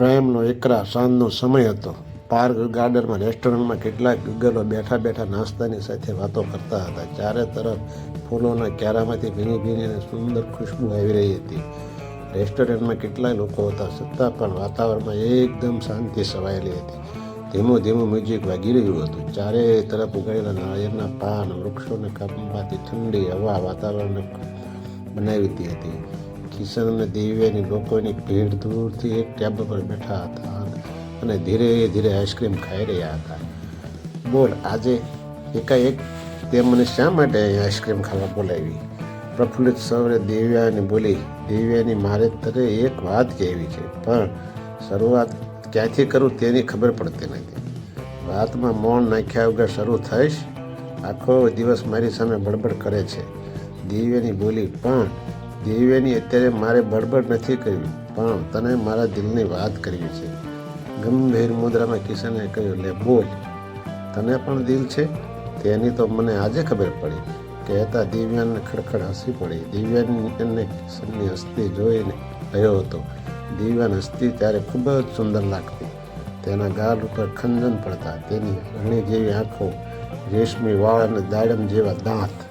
પ્રેમનો એકરા સાંજનો સમય હતો. પાર્ક ગાર્ડનમાં, રેસ્ટોરન્ટમાં કેટલાક ગગલો બેઠા બેઠા નાસ્તાની સાથે વાતો કરતા હતા. ચારે તરફ ફૂલોના ક્યારામાંથી ભીની ભીની અને સુંદર ખુશ્બુ આવી રહી હતી. રેસ્ટોરન્ટમાં કેટલાય લોકો હતા. છતાં પણ વાતાવરણમાં એકદમ શાંતિ છવાયેલી હતી. ધીમું ધીમું મ્યુઝિક વાગી રહ્યું હતું. ચારે તરફ ઉગાડેલા નાળિયેરના પાન, વૃક્ષોને કાપવાથી ઠંડી હવા વાતાવરણને બનાવીતી હતી. કિશન અને દિવ્યાની લોકોની ભીડ દૂરથી એક ટેબલ પર બેઠા હતા અને ધીરે ધીરે આઈસ્ક્રીમ ખાઈ રહ્યા હતા. બોલ, આજે એકાએક તે મને શા માટે આઈસ્ક્રીમ ખાવા બોલાવી? પ્રફુલ્લિત સૌરે દિવ્યાની બોલી, દિવ્યાની મારે તરે એક વાત કહેવી છે, પણ શરૂઆત ક્યાંથી કરું તેની ખબર પડતી નથી. વાતમાં મૌન નાખ્યા વગર શરૂ થઈશ? આખો દિવસ મારી સામે બડબડ કરે છે. દિવ્યાની બોલી, પણ દિવ્યાની અત્યારે મારે બડબડ નથી કરવી પણ તને મારા દિલની વાત કરવી છે. ગંભીર મુદ્રામાં કિશને કહ્યું, લે, બોલ, તને પણ દિલ છે? તેની તો મને આજે ખબર પડી. કહેતા દિવ્યાને ખડખડ હસી પડી. દિવ્યાની એને કિશનની હસ્તી જોઈને રહ્યો હતો. દિવ્યાન હસતી ત્યારે ખૂબ જ સુંદર લાગતી. તેના ગાલ ઉપર ખંજન પડતા. તેની રણી જેવી આંખો, રેશમી વાળ અને દાડમ જેવા દાંત